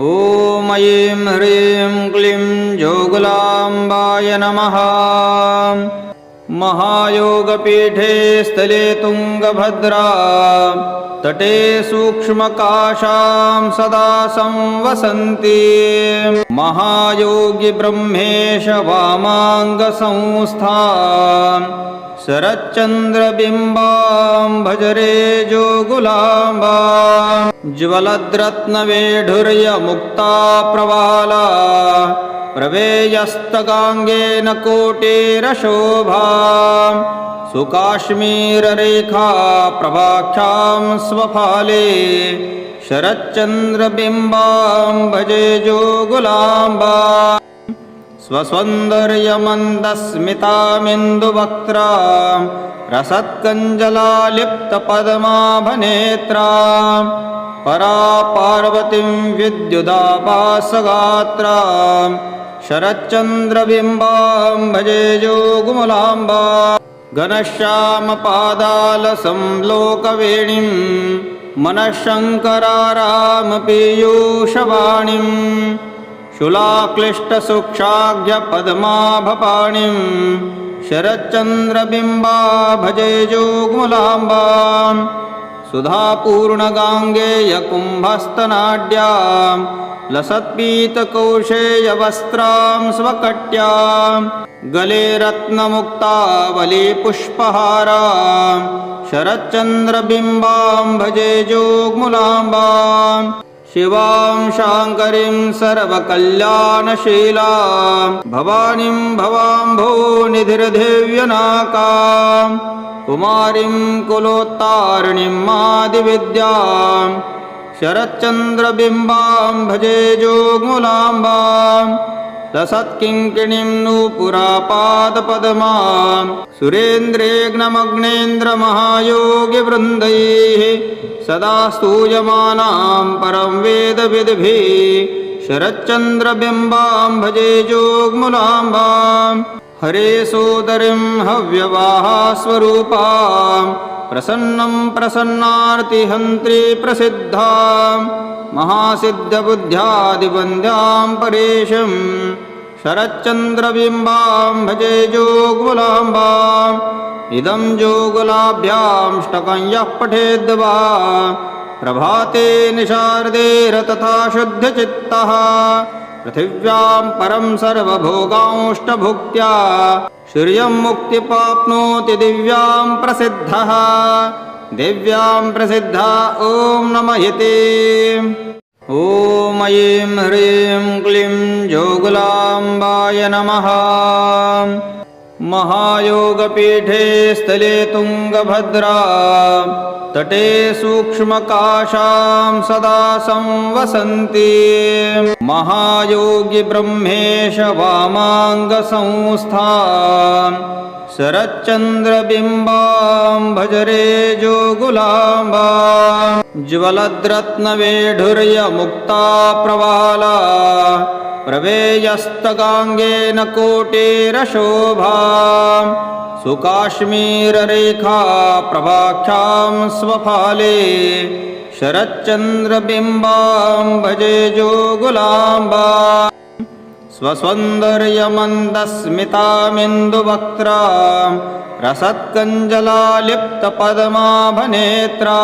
ॐ ऐं ह्रीं क्लीं जोगुलाम्बाय नमः। महायोगपीठे स्थले तुङ्गभद्रा तटे सूक्ष्मकाशां सदा संवसन्ति। महायोगि ब्रह्मेश वामाङ्गसंस्था शरच्चन्द्रबिम्बां भजरे जोगुलाम्बा ज्वलद्रत्नवेढुर्यमुक्ता प्रवाला प्रवेयस्तगाङ्गेन कोटेरशोभा सुकाश्मीररेखा प्रभाख्यां स्वफाले शरच्चन्द्रबिम्बां भजे जोगुलाम्बा स्वसौन्दर्यमन्दस्मितामिन्दुवक्त्रा रसत्कञ्जलालिप्तपद्माभनेत्रा परा पार्वतीं विद्युदापासगात्रा शरच्चन्द्रबिम्बां भजे जोगुमलाम्बा घनश्यामपादालसंलोकवेणीं मनःशङ्करारामपीयूषवाणीम् शुलाक्लिष्टसुक्षाघ्यपद्माभपाणिं शरच्चन्द्रबिम्बा भजे जोग्मुलाम्बा सुधापूर्णगाङ्गेयकुम्भस्तनाड्यां लसत्पीतकौशेयवस्त्रां स्वकट्यां गले रत्नमुक्तावलीपुष्पहारा शरच्चन्द्रबिम्बां भजे जोग्मुलाम्बाम् शिवां शाङ्करीं सर्वकल्याणशीलां भवानीं भवाम्भो निधिर्देव्यनाकां कुमारीं कुलोत्तारिणीं मादिविद्यां शरच्चन्द्रबिम्बां भजे जोग्मुलाम्बां लसत्किङ्किणीं नूपुरापादपद्मां सुरेन्द्रेग्नमग्नेन्द्रमहायोगिवृन्दैः सदा स्तूयमानां परं वेदविद्भिः शरच्चन्द्रबिम्बां भजे जोग्मुलाम्बां हरे सोदरीं हव्यवाहास्वरूपां प्रसन्नं प्रसन्नार्तिहन्त्री प्रसिद्धां महासिद्धबुद्ध्यादिवन्द्यां परेशं शरच्चन्द्रबिम्बां भजे जोग्मुलाम्बाम् इदं जोगुलाभ्यामष्टकं यः पठेद्वा प्रभाते निशार्देर तथा शुद्धचित्तः पृथिव्यां परं सर्वभोगांष्टभुक्त्या श्रियं मुक्तिपाप्नोति दिव्यां प्रसिद्धः। दिव्यां प्रसिद्धा ॐ नमयते ॐ ऐं ह्रीं क्लीं जोगुलाम्बाय नमः महायोगपीठे स्थले तुङ्गभद्रा तटे सूक्ष्मकाशां सदा संवसन्ति। महायोगि ब्रह्मेश वामाङ्गसंस्था शरच्चन्द्रबिम्बां भजरे जोगुलाम्बा ज्वलद्रत्नवेढुर्यमुक्ता प्रवाला प्रवेयस्तगाङ्गेन कोटेरशोभा सुकाश्मीररेखा प्रभाख्यां स्वफाले शरच्चन्द्रबिम्बां भजे जोगुलाम्बा स्वसौन्दर्यमन्दस्मितामिन्दुवक्त्रा रसत्कञ्जलालिप्तपद्माभनेत्रा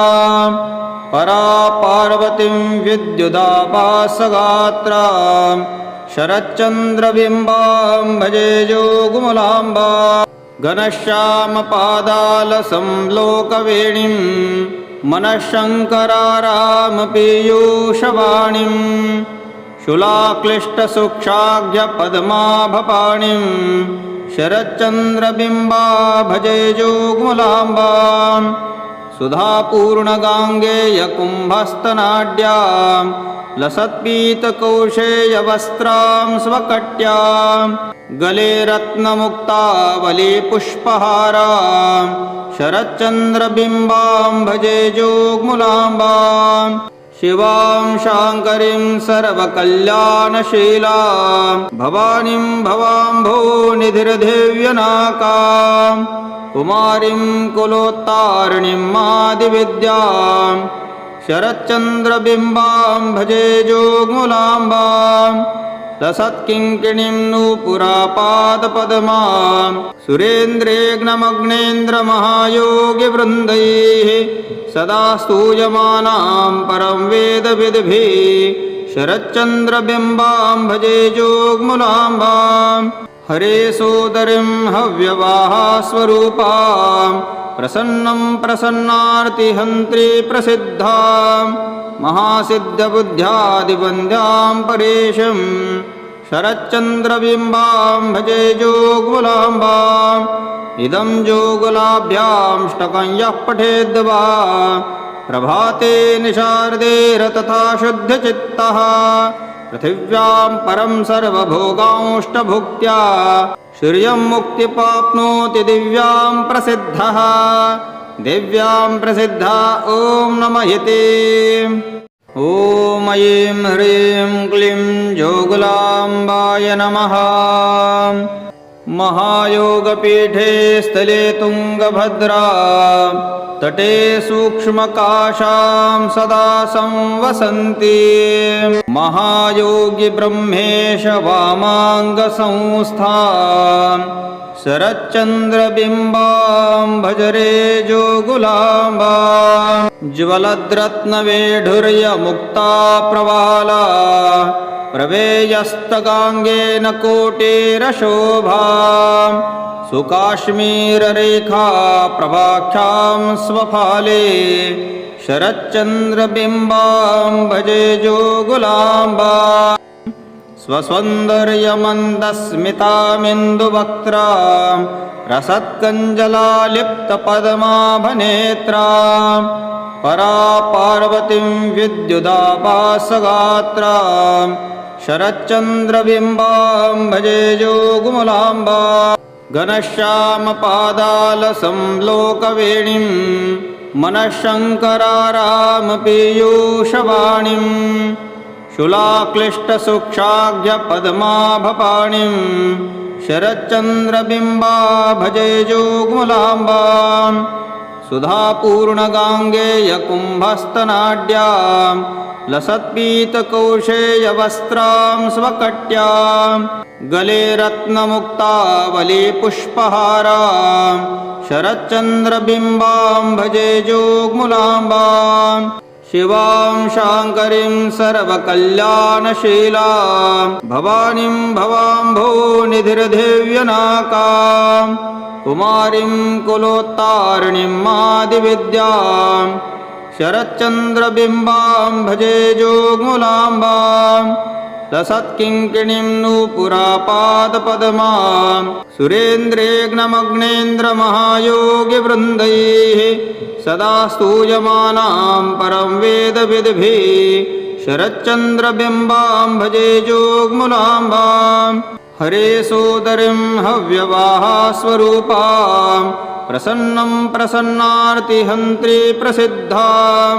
परा पार्वतीं विद्युदापासगात्रा शरच्चन्द्रबिम्बां भजे जोगुमलाम्बा घनश्यामपादालसंलोकवेणीं मनःशङ्करारामपीयूषवाणीम् शुलाक्लिष्टसुक्षाघ्यपद्माभपाणिं शरच्चन्द्रबिम्बा भजे जोग्मुलाम्बां सुधापूर्णगाङ्गेयकुम्भस्तनाड्यां लसत्पीतकौशेयवस्त्रां स्वकट्यां गले रत्नमुक्तावलीपुष्पहारां शरच्चन्द्रबिम्बां भजे जोग्मुलाम्बाम् शिवां शाङ्करीं सर्वकल्याणशीलां भवानीं भवाम्भो निधिर्देव्यनाकां कुमारीं कुलोत्तारिणीं मादिविद्यां शरच्चन्द्रबिम्बां भजे जोग्मुलाम्बां लसत्किङ्किणीं नूपुरापादपद्मां सुरेन्द्रेग्नमग्नेन्द्रमहायोगिवृन्दैः सदा स्तूयमानां परं वेदविद्भिः शरच्चन्द्रबिम्बां भजे जोग्मुलाम्बां हरे सोदरीं हव्यवाहास्वरूपां प्रसन्नं प्रसन्नार्तिहन्त्री प्रसिद्धां महासिद्धबुद्ध्यादिवन्द्यां परेशं शरच्चन्द्रबिम्बां भजे जोगुलाम्बाम् इदं जोगुलाभ्यामष्टकं यः पठेद्वा प्रभाते निशार्दे रतथा शुद्धचित्तः पृथिव्यां परं सर्वभोगांष्टभुक्त्या श्रियं मुक्तिपाप्नोति दिव्यां प्रसिद्धः। दिव्यां प्रसिद्धा ॐ नमयते ॐ ऐं ह्रीं क्लीं जोगुलाम्बाय नमः महायोगपीठे स्थले तुङ्गभद्रा तटे सूक्ष्मकाशां सदा संवसन्ति। महायोगि ब्रह्मेश वामाङ्गसंस्था शरच्चन्द्रबिम्बां भजरे जोगुलाम्बा ज्वलद्रत्नवेढुर्यमुक्ता प्रवाला प्रवेयस्तगाङ्गेन कोटेरशोभा सुकाश्मीररेखा प्रभाख्यां स्वफाले शरच्चन्द्रबिम्बां भजे जोगुलाम्बा स्वसौन्दर्यमन्दस्मितामिन्दुवक्त्रा रसत्कञ्जलालिप्तपद्माभनेत्रा परा पार्वतीं विद्युदापासगात्रा शरच्चन्द्रबिम्बां भजे जोगुमलाम्बा घनश्यामपादालसंलोकवेणीं मनःशङ्करारामपीयूषवाणीं शुलाक्लिष्टसुक्षाघ्यपद्माभपाणिं शरच्चन्द्रबिम्बा भजे जोगुमलाम्बाम् सुधापूर्णगाङ्गेयकुम्भस्तनाड्यां लसत्पीतकौशेयवस्त्रां स्वकट्यां गले रत्नमुक्तावलीपुष्पहारां शरच्चन्द्रबिम्बां भजे जोग्मुलाम्बाम्। शिवां शाङ्करीं सर्वकल्याणशीलां भवानीं भवाम्भो निधिर्देव्यनाकाम् कुमारीं कुलोत्तारिणीं मादिविद्यां शरच्चन्द्रबिम्बां भजे जोगुलाम्बां लसत्किङ्किणीं नूपुरापादपद्मां सुरेन्द्रेग्नमग्नेन्द्रमहायोगिवृन्दैः सदा स्तूयमानां परं वेदविद्भिः शरच्चन्द्रबिम्बां भजे जोग्मुलाम्बाम् हरे सोदरीं हव्यवाहास्वरूपां प्रसन्नं प्रसन्नार्तिहन्त्री प्रसिद्धां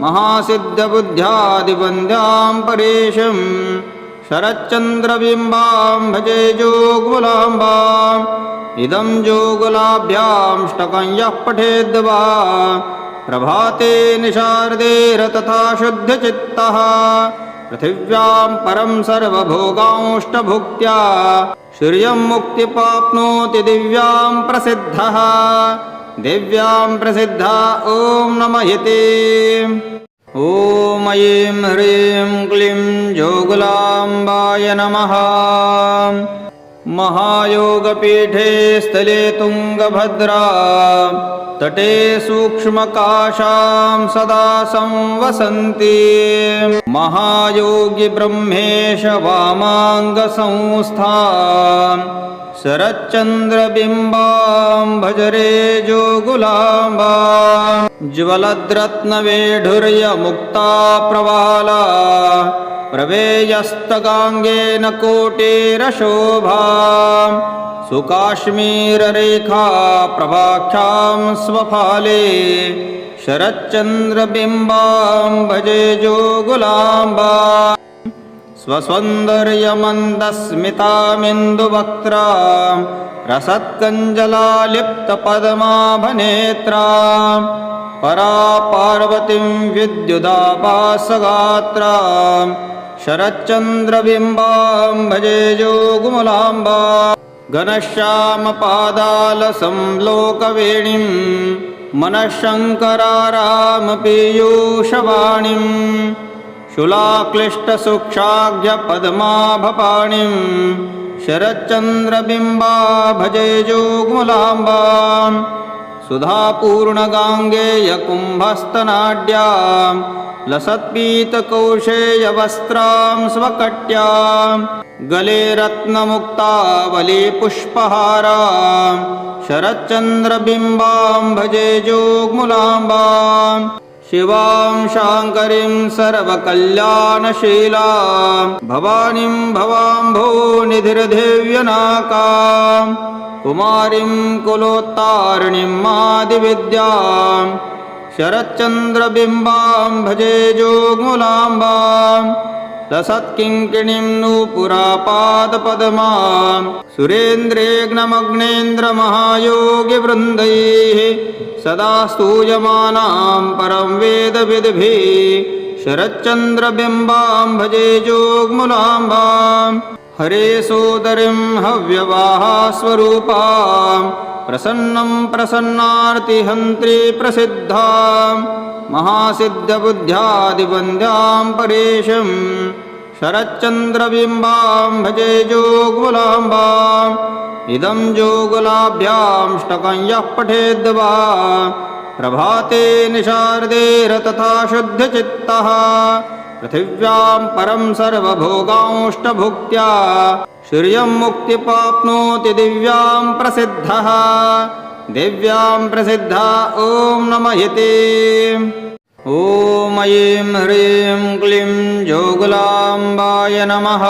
महासिद्धबुद्ध्यादिवन्द्यां परेशं शरच्चन्द्रबिम्बां भजे जोगुलाम्बाम् इदं जोगुलाभ्यामष्टकं यः पठेद्वा प्रभाते निशार्दे रतथा शुद्धचित्तः पृथिव्यां परं सर्वभोगांष्टभुक्त्या श्रियं मुक्तिपाप्नोति दिव्यां प्रसिद्धः दिव्यां प्रसिद्धा ॐ नमयते ॐ ऐं ह्रीं क्लीं जोगुलाम्बाय नमः। महायोगपीठे स्थले तुङ्गभद्रा तटे सूक्ष्मकाशां सदा संवसन्ति। महायोगि ब्रह्मेश वामाङ्गसंस्था शरच्चन्द्रबिम्बां भजरे जोगुलाम्बा ज्वलद्रत्नवेढुर्यमुक्ता प्रवाला प्रवेयस्तगाङ्गेन कोटेरशोभा सुकाश्मीररेखा प्रभाख्यां स्वफाले शरच्चन्द्रबिम्बां भजे जोगुलाम्बा स्वसौन्दर्यमन्दस्मितामिन्दुवक्त्रा रसत्कञ्जलालिप्तपद्माभनेत्रा परा पार्वतीं विद्युदापासगात्रां शरच्चन्द्रबिम्बां भजे जोगुमलाम्बा घनश्यामपादालसंलोकवेणीं मनःशङ्करारामपीयूषवाणीं शुलाक्लिष्टसूक्षाघ्यपद्माभपाणिं शरच्चन्द्रबिम्बा भजे जोगुमलाम्बाम् सुधापूर्णगाङ्गेयकुम्भस्तनाड्यां लसत्पीतकौशेयवस्त्रां स्वकट्यां गले रत्नमुक्तावलीपुष्पहारां शरच्चन्द्रबिम्बां भजे जोग्मुलाम्बां शिवां शाङ्करीं सर्वकल्याणशीलां भवानीं भवाम्भो निधिर्देव्यनाकाम् कुमारीं कुलोत्तारिणीं मादिविद्यां शरच्चन्द्रबिम्बां भजे जोगुलाम्बां लसत्किङ्किणीं नूपुरापादपद्मां सुरेन्द्रेग्नमग्नेन्द्रमहायोगिवृन्दैः सदा स्तूयमानां परं वेदविद्भिः शरच्चन्द्रबिम्बां भजे जोग्मुलाम्बाम् हरे सोदरीं हव्यवाहास्वरूपां प्रसन्नं प्रसन्नार्तिहन्त्री प्रसिद्धां महासिद्धबुद्ध्यादिवन्द्यां परेशं शरच्चन्द्रबिम्बां भजे जोगुलाम्बाम् इदं जोगुलाभ्यां यः पठेद्वा प्रभाते निशार्देर तथा शुद्धचित्तः पृथिव्यां परं सर्वभोगांष्टभुक्त्या श्रियं मुक्तिपाप्नोति दिव्यां प्रसिद्धः दिव्यां प्रसिद्धा ॐ नमयते ॐ ऐं ह्रीं क्लीं जोगुलाम्बाय नमः।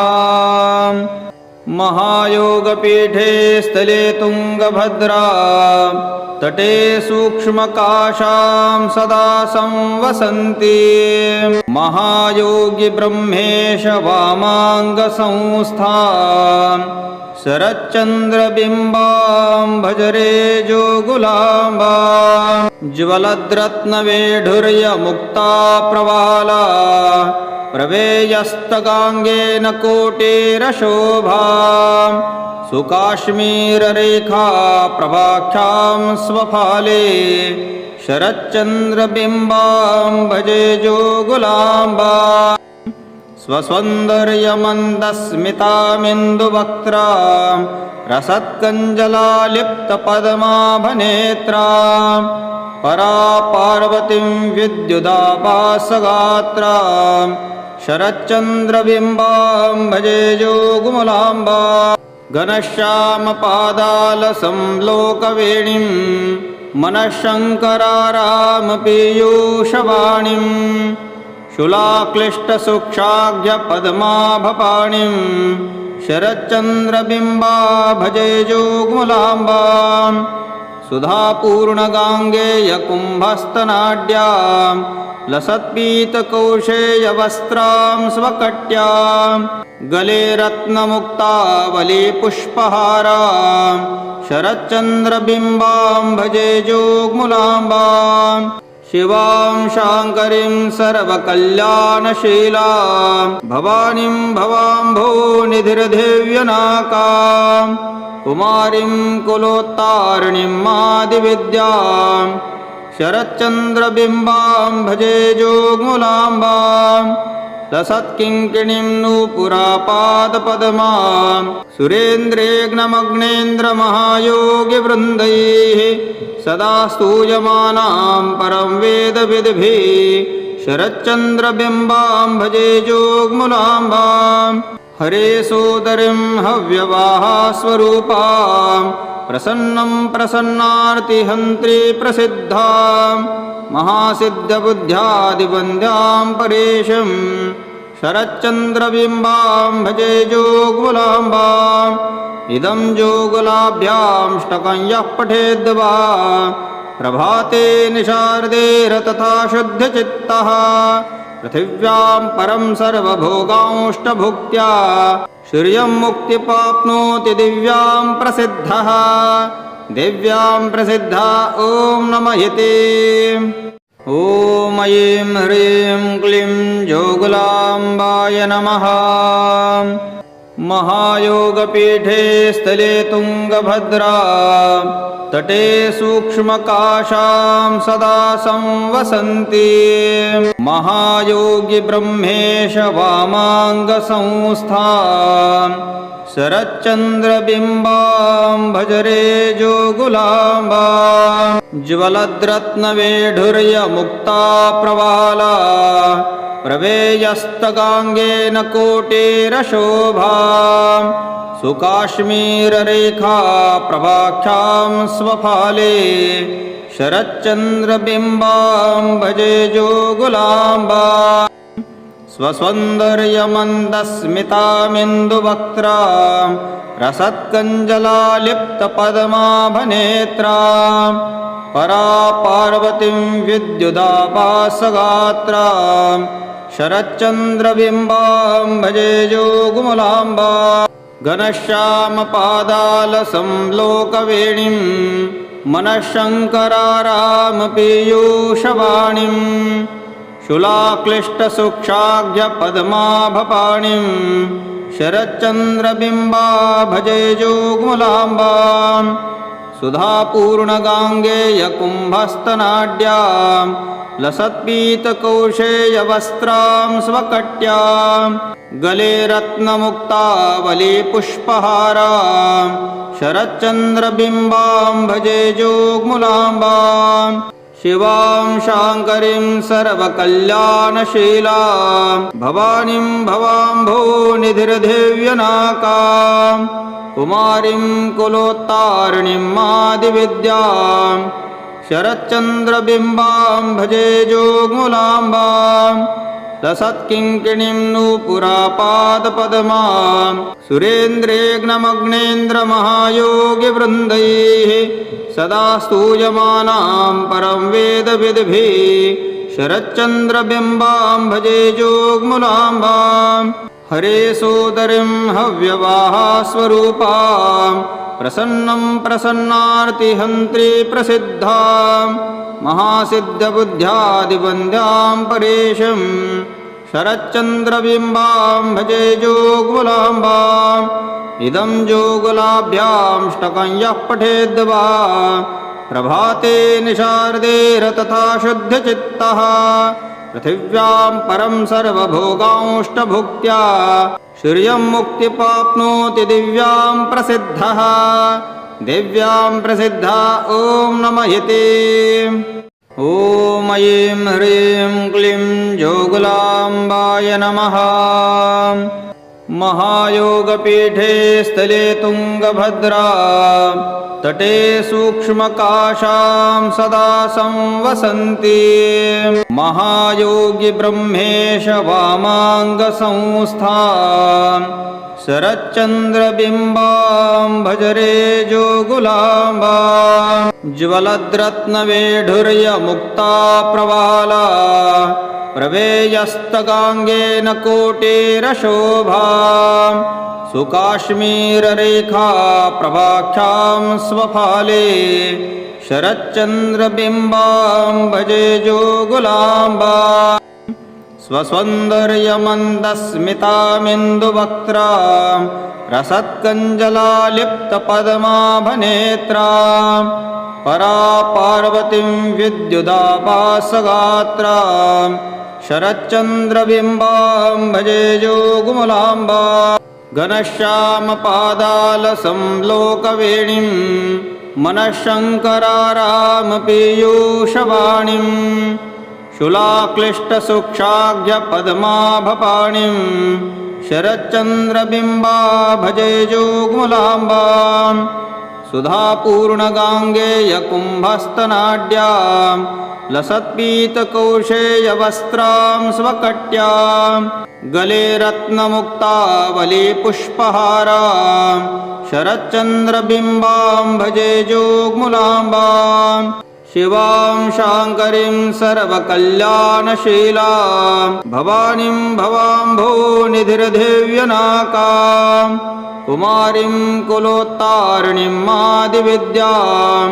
महायोगपीठे स्थले तुङ्गभद्रा तटे सूक्ष्मकाशां सदा संवसन्ति। महायोगि ब्रह्मेश वामाङ्गसंस्थां शरच्चन्द्रबिम्बां भजरे जोगुलाम्बा ज्वलद्रत्नवेढुर्यमुक्ता प्रवाला प्रवेयस्तगाङ्गेन कोटेरशोभा सुकाश्मीररेखा प्रभाख्यां स्वफाले शरच्चन्द्रबिम्बां भजे जोगुलाम्बा स्वसौन्दर्यमन्दस्मितामिन्दुवक्त्रां रसत्कञ्जलालिप्तपद्माभनेत्रां परा पार्वतीं विद्युदापासगात्रां शरच्चन्द्रबिम्बां भजे जोगुमलाम्बा घनश्यामपादालसंलोकवेणीं मनःशङ्करारामपीयूषवाणीं शुलाक्लिष्टसूक्षाघ्यपद्माभपाणिं शरच्चन्द्रबिम्बा भजे जोगुमलाम्बाम् सुधापूर्णगाङ्गेयकुम्भस्तनाड्यां लसत्पीतकौशेयवस्त्रां स्वकट्यां गले रत्नमुक्तावलीपुष्पहारां शरच्चन्द्रबिम्बां भजे जोग्मुलाम्बाम् शिवां शाङ्करीं सर्वकल्याणशीलां भवानीं भवाम्भो निधिर्देव्यनाकाम् कुमारीं कुलोत्तारिणीं मादिविद्यां शरच्चन्द्रबिम्बां भजे जोग्मुलाम्बां लसत्किङ्किणीं नूपुरापादपद्मां सुरेन्द्रेग्नमग्नेन्द्रमहायोगिवृन्दैः सदा स्तूयमानां परं वेदविद्भिः। शरच्चन्द्रबिम्बां भजे जोग्मुलाम्बाम् हरे सोदरीं हव्यवाहास्वरूपां। प्रसन्नं प्रसन्नार्तिहन्त्री प्रसिद्धां। महासिद्धबुद्ध्यादिवन्द्यां परेशं। शरच्चन्द्रबिम्बां भजे जोगुलाम्बाम् इदं जोगुलाभ्यां यः पठेद्वा प्रभाते निशार्देर तथा शुद्धचित्तः। पृथिव्यां परं सर्वभोगांष्टभुक्त्या श्रियं मुक्तिपाप्नोति दिव्यां प्रसिद्धः। दिव्यां प्रसिद्धा ॐ नमयते ॐ ऐं ह्रीं क्लीं जोगुलाम्बाय नमः महायोगपीठे स्थले तुङ्गभद्रा तटे सूक्ष्मकाशां सदा संवसन्ति। महायोगि ब्रह्मेश वामाङ्गसंस्था शरच्चन्द्रबिम्बां भजरे जोगुलाम्बा ज्वलद्रत्नवेढुर्यमुक्ता प्रवाला प्रवेयस्तगाङ्गेन कोटेरशोभा सुकाश्मीररेखा प्रभाख्यां स्वफाले शरच्चन्द्रबिम्बां भजे जोगुलाम्बा स्वसौन्दर्यमन्दस्मितामिन्दुवक्त्रा रसत्कञ्जलालिप्तपद्माभनेत्रा परा पार्वतीं विद्युदापासगात्रा शरच्चन्द्रबिम्बां भजे जोगुमलाम्बा घनश्यामपादालसंलोकवेणीं मनःशङ्करारामपीयूषवाणीम् शुलाक्लिष्टसूक्षाघ्यपद्माभपाणिं शरच्चन्द्रबिम्बा भजे जोग्मुलाम्बा सुधापूर्णगाङ्गेयकुम्भस्तनाड्यां लसत्पीतकौशेयवस्त्रां स्वकट्यां गले रत्नमुक्तावलीपुष्पहारा शरच्चन्द्रबिम्बां भजे जोग्मुलाम्बाम् शिवां शाङ्करीं सर्वकल्याणशीलां भवानीं भवाम्भोनिधिर्देव्यनाकां कुमारीं कुलोत्तारिणीं मादिविद्यां शरच्चन्द्रबिम्बां भजे जोग्मुलाम्बां लसत्किङ्किणीं नूपुरापादपद्मां सुरेन्द्रेग्नमग्नेन्द्रमहायोगिवृन्दैः सदा स्तूयमानां परं वेदविद्भिः शरच्चन्द्रबिम्बां भजे जोग्मुलाम्बां हरे सोदरीं हव्यवाहास्वरूपां प्रसन्नं प्रसन्नार्तिहन्त्री प्रसिद्धां महासिद्धबुद्ध्यादिवन्द्यां परेशं शरच्चन्द्रबिम्बां भजे जोग्मुलाम्बाम् इदं जोगुलाभ्यां यः पठेद्वा प्रभाते निशार्देर तथा शुद्धचित्तः पृथिव्यां परं सर्वभोगांष्टभुक्त्या श्रियं मुक्तिपाप्नोति दिव्यां प्रसिद्धः। दिव्यां प्रसिद्धा ॐ नमयते ॐ ऐं ह्रीं क्लीं जोगुलाम्बाय नमः महायोगपीठे स्थले तुङ्गभद्रा तटे सूक्ष्मकाशां सदा संवसन्ति। महायोगि ब्रह्मेश वामाङ्गसंस्था शरच्चन्द्रबिम्बां भजरे जोगुलाम्बा ज्वलद्रत्नवेढुर्यमुक्ता प्रवाला प्रवेयस्तगाङ्गेन कोटेरशोभा सुकाश्मीररेखा प्रभाख्यां स्वफाले शरच्चन्द्रबिम्बां भजे जोगुलाम्बा स्वसौन्दर्यमन्दस्मितामिन्दुवक्त्रा रसत्कञ्जलालिप्तपद्माभनेत्रा परा पार्वतीं विद्युदापासगात्रा शरच्चन्द्रबिम्बां भजे जोगुमलाम्बा घनश्यामपादालसंलोकवेणीं मनःशङ्करारामपीयूषवाणीं शुलाक्लिष्टसूक्षाघ्यपद्माभपाणिं शरच्चन्द्रबिम्बा भजे जोग्मुलाम्बाम् सुधापूर्णगाङ्गेयकुम्भस्तनाड्यां लसत्पीतकौशेयवस्त्रां स्वकट्यां गले रत्नमुक्तावलीपुष्पहारां शरच्चन्द्रबिम्बां भजे जोग्मुलाम्बाम् शिवां शाङ्करीं सर्वकल्याणशीलां भवानीं भवाम्भोनिधिर्देव्यनाकां कुमारीं कुलोत्तारिणीं मादिविद्यां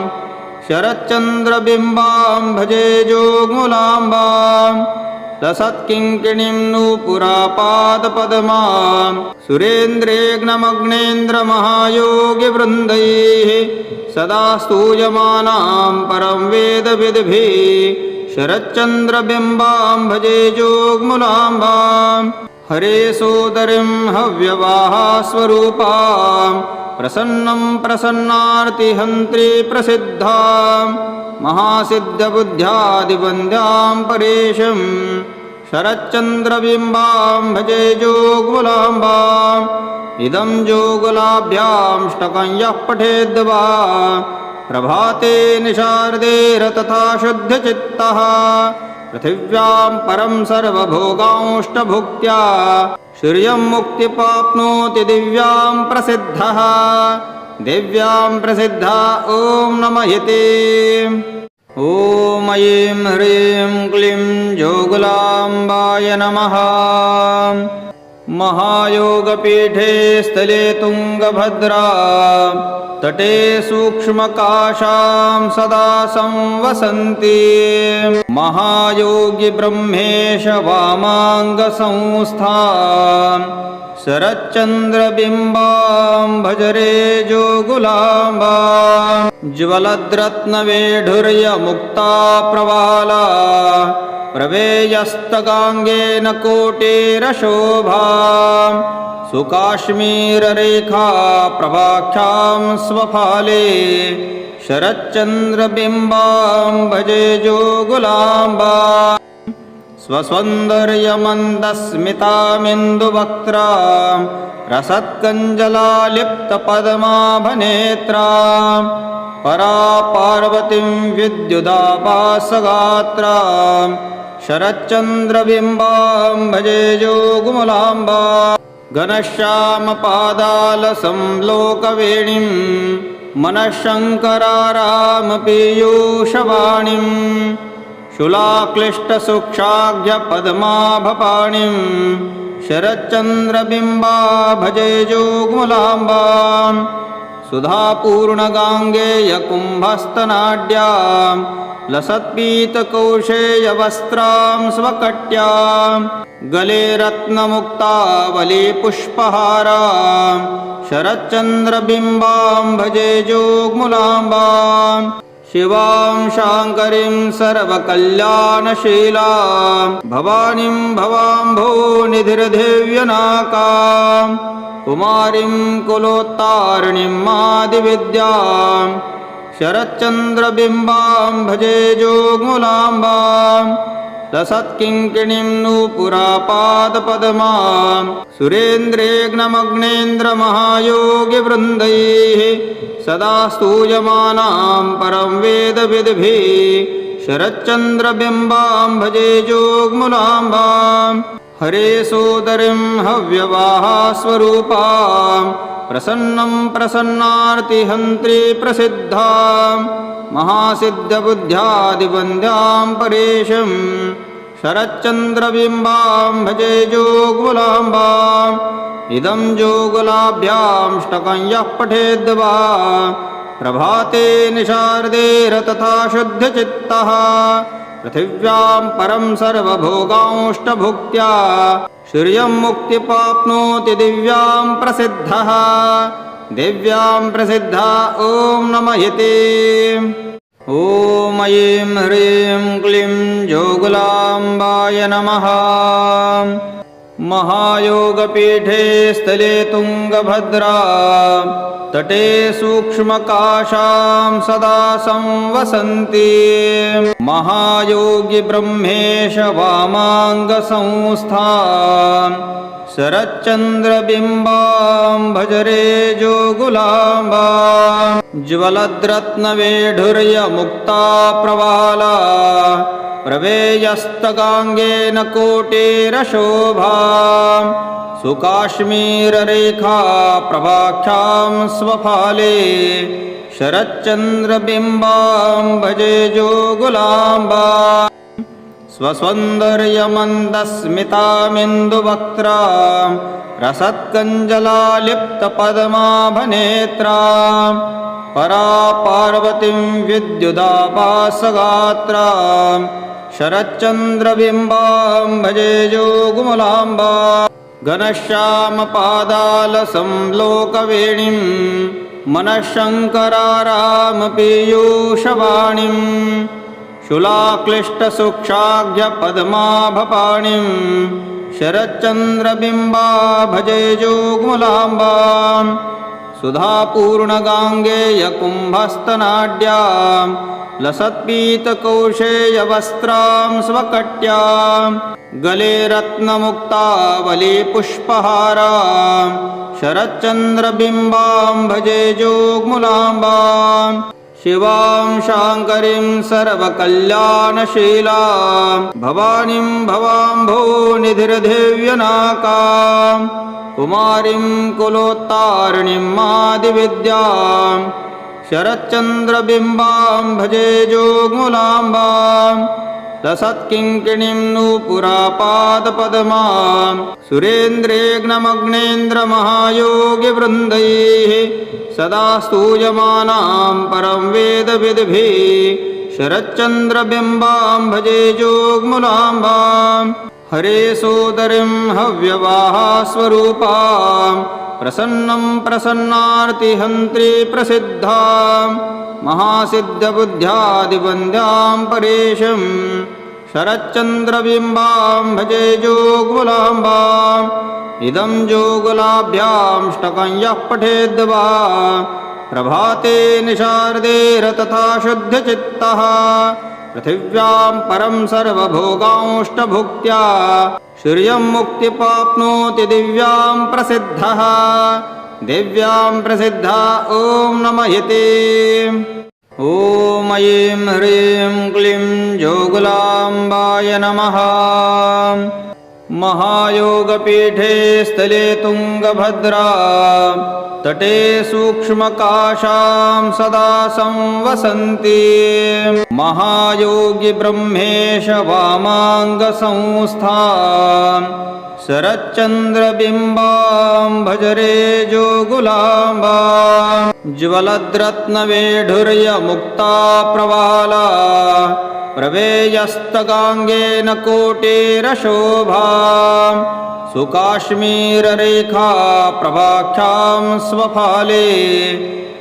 शरच्चन्द्रबिम्बां भजे जोग्मुलाम्बाम् लसत्किङ्किणीं नूपुरापादपद्मां सुरेन्द्रेग्नमग्नेन्द्रमहायोगिवृन्दैः सदा स्तूयमानां परं वेदविद्भिः शरच्चन्द्रबिम्बां भजे जोग्मुलाम्बाम् हरे सोदरीं हव्यवाहास्वरूपां प्रसन्नं प्रसन्नार्तिहन्त्री प्रसिद्धां महासिद्धबुद्ध्यादिवन्द्यां परेशं शरच्चन्द्रबिम्बां भजे जोगुलाम्बाम् इदं जोगुलाभ्यां यः पठेद्वा प्रभाते निशार्देर तथा शुद्धचित्तः पृथिव्यां परं सर्वभोगांष्टभुक्त्या श्रियं मुक्तिपाप्नोति दिव्यां प्रसिद्धः दिव्यां प्रसिद्धा ॐ नमयते। ॐ ऐं ह्रीं क्लीं जोगुलाम्बाय नमः। महायोगपीठे स्थले तुङ्गभद्रा तटे सूक्ष्मकाशां सदा संवसन्ति। महायोगि ब्रह्मेश वामाङ्गसंस्था शरच्चन्द्रबिम्बां भजरे जोगुलाम्बा ज्वलद्रत्नवेढुर्यमुक्ता प्रवाला प्रवेयस्तगाङ्गेन कोटेरशोभा सुकाश्मीररेखा प्रभाख्यां स्वफाले शरच्चन्द्रबिम्बां भजे जोगुलाम्बा स्वसौन्दर्यमन्दस्मितामिन्दुवक्त्रा रसत्कञ्जलालिप्तपद्माभनेत्रा परा पार्वतीं विद्युदापासगात्रा शरच्चन्द्रबिम्बां भजे जोगुमलाम्बा घनश्यामपादालसंलोकवेणीं मनःशङ्करारामपीयूषवाणीं शुलाक्लिष्टसूक्षाघ्यपद्माभपाणिं शरच्चन्द्रबिम्बा भजे जोगुमलाम्बाम् सुधापूर्णगाङ्गेयकुम्भस्तनाड्यां लसत्पीतकौशेयवस्त्रां स्वकट्यां गले रत्नमुक्तावली पुष्पहारां शरच्चन्द्रबिम्बां भजे जोग्मुलाम्बाम् शिवां शाङ्करीं सर्वकल्याणशीलां भवानीं भवाम्भो निधिर्देव्यनाकाम् कुमारीं कुलोत्तारिणीं मादिविद्यां शरच्चन्द्रबिम्बां भजे जोग्मुलाम्बां लसत्किङ्किणीं नूपुरापादपद्मां सुरेन्द्रेग्नमग्नेन्द्रमहायोगिवृन्दैः सदा स्तूयमानां परं वेदविद्भिः शरच्चन्द्रबिम्बां भजे जोग्मुलाम्बाम् हरे सोदरीं हव्यवाहास्वरूपां प्रसन्नं प्रसन्नार्तिहन्त्री प्रसिद्धां महासिद्धबुद्ध्यादिवन्द्यां परेशं शरच्चन्द्रबिम्बां भजे जोगुलाम्बाम् इदं जोगुलाभ्यां यः पठेद्वा प्रभाते निशार्देर तथा शुद्धचित्तः पृथिव्यां परं सर्वभोगांष्टभुक्त्या श्रियं मुक्तिपाप्नोति दिव्यां प्रसिद्धः दिव्यां प्रसिद्धा ॐ नमयते। ॐ ऐं ह्रीं क्लीं जोगुलाम्बाय नमः। महायोगपीठे स्थले तुङ्गभद्रा तटे सूक्ष्मकाशां सदा संवसन्ति। महायोगि ब्रह्मेश वामाङ्गसंस्था शरच्चन्द्रबिम्बां भजरे जोगुलाम्बा ज्वलद्रत्नवेढुर्यमुक्ता प्रवाला प्रवेयस्तगाङ्गेन कोटेरशोभा सुकाश्मीररेखा प्रभाख्यां स्वफाले शरच्चन्द्रबिम्बां भजे जोगुलाम्बा स्वसौन्दर्यमन्दस्मितामिन्दुवक्त्रा रसत्कञ्जलालिप्तपद्माभनेत्रा परा पार्वतीं विद्युदापासगात्रां शरच्चन्द्रबिम्बां भजे जोगुमलाम्बा घनश्यामपादालसंलोकवेणीं मनःशङ्करारामपीयूषवाणीं शुलाक्लिष्टसूक्षाघ्यपद्माभपाणिं शरच्चन्द्रबिम्बा भजे जोगुमलाम्बाम् सुधापूर्णगाङ्गेयकुम्भस्तनाड्यां लसत्पीतकौशेयवस्त्रां स्वकट्यां गले रत्नमुक्तावली पुष्पहारां शरच्चन्द्रबिम्बां भजे जोग्मुलाम्बाम् शिवां शाङ्करीं सर्वकल्याणशीलां भवानीं भवाम्भो निधिर्देव्यनाकाम् कुमारीं कुलोत्तारिणीं मादिविद्यां शरच्चन्द्रबिम्बां भजे जोग्मुलाम्बां लसत्किङ्किणीं नूपुरापादपद्मां सुरेन्द्रेग्नमग्नेन्द्रमहायोगिवृन्दैः सदा स्तूयमानां परं वेदविद्भिः शरच्चन्द्रबिम्बां भजे जोग्मुलाम्बाम् हरे सोदरीं हव्यवाहास्वरूपां प्रसन्नं प्रसन्नार्तिहन्त्री प्रसिद्धां महासिद्धबुद्ध्यादिवन्द्यां परेशं शरच्चन्द्रबिम्बां भजे जोगुलाम्बाम् इदं जोगुलाभ्यां यः पठेद्वा प्रभाते निशार्दे रतथा शुद्धचित्तः पृथिव्यां परं सर्वभोगांष्टभुक्त्या श्रियं मुक्तिपाप्नोति दिव्यां प्रसिद्धः दिव्यां प्रसिद्धा ॐ नमयते। ॐ ऐं ह्रीं क्लीं जोगुलाम्बाय नमः। महायोगपीठे स्थले तुङ्गभद्रा तटे सूक्ष्मकाशां सदा संवसन्ति। महायोगि ब्रह्मेश वामाङ्गसंस्थां शरच्चन्द्रबिम्बां भजरे जोगुलाम्बा ज्वलद्रत्नवेढुर्यमुक्ता प्रवाला प्रवेयस्तगाङ्गेन कोटेरशोभा सुकाश्मीररेखा प्रभाख्यां स्वफाले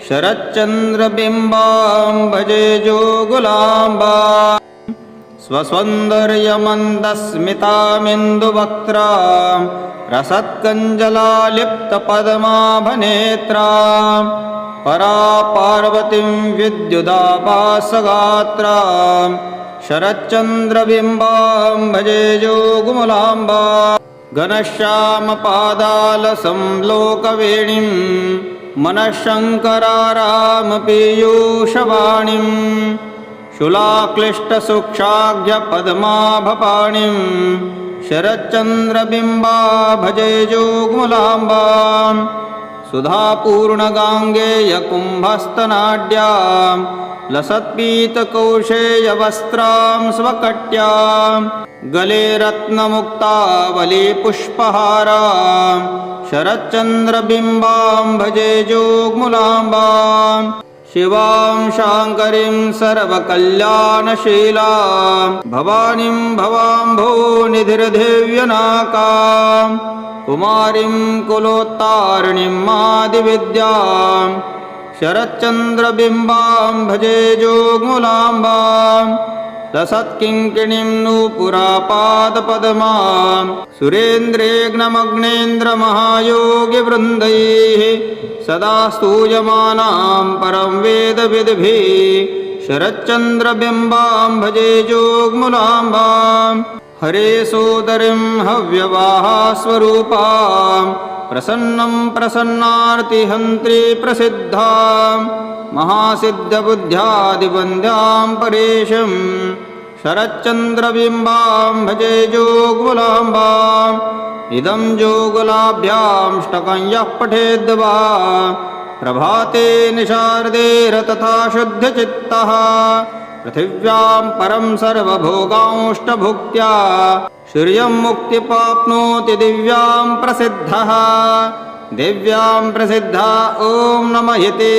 शरच्चन्द्रबिम्बां भजे जोगुलाम्बा स्वसौन्दर्यमन्दस्मितामिन्दुवक्त्रां रसत्कञ्जलालिप्तपद्माभनेत्रां परा पार्वतीं विद्युदापासगात्रां शरच्चन्द्रबिम्बां भजे जोगुमलाम्बा घनश्यामपादालसंलोकवेणीं मनःशङ्करारामपीयूषवाणीं शुलाक्लिष्टसूक्षाघ्यपद्माभपाणिं शरच्चन्द्रबिम्बा भजे जोगुमलाम्बाम् सुधापूर्णगाङ्गेयकुम्भस्तनाड्यां लसत्पीतकौशेयवस्त्रां स्वकट्यां गले रत्नमुक्तावली पुष्पहारां शरच्चन्द्रबिम्बां भजे जोग्मुलाम्बाम् शिवां शाङ्करीं सर्वकल्याणशीलां भवानीं भवाम्भो निधिर्देव्यनाकाम् कुमारीं कुलोत्तारिणीं मादिविद्यां शरच्चन्द्रबिम्बां भजे जोग्मुलाम्बां लसत्किङ्किणीं नूपुरापादपद्मां सुरेन्द्रेग्नमग्नेन्द्रमहायोगिवृन्दैः सदा स्तूयमानां परं वेदविद्भिः शरच्चन्द्रबिम्बां भजे जोग्मुलाम्बाम् हरे सोदरीं हव्यवाहास्वरूपां प्रसन्नं प्रसन्नार्तिहन्त्री प्रसिद्धां महासिद्धबुद्ध्यादिवन्द्यां परेशं शरच्चन्द्रबिम्बां भजे जोगुलाम्बाम् इदं जोगुलाभ्यां यः पठेद्वा प्रभाते निशार्दे रतथा शुद्धचित्तः पृथिव्यां परं सर्वभोगांष्टभुक्त्या श्रियं मुक्तिपाप्नोति दिव्यां प्रसिद्धः दिव्यां प्रसिद्धा ॐ नमयते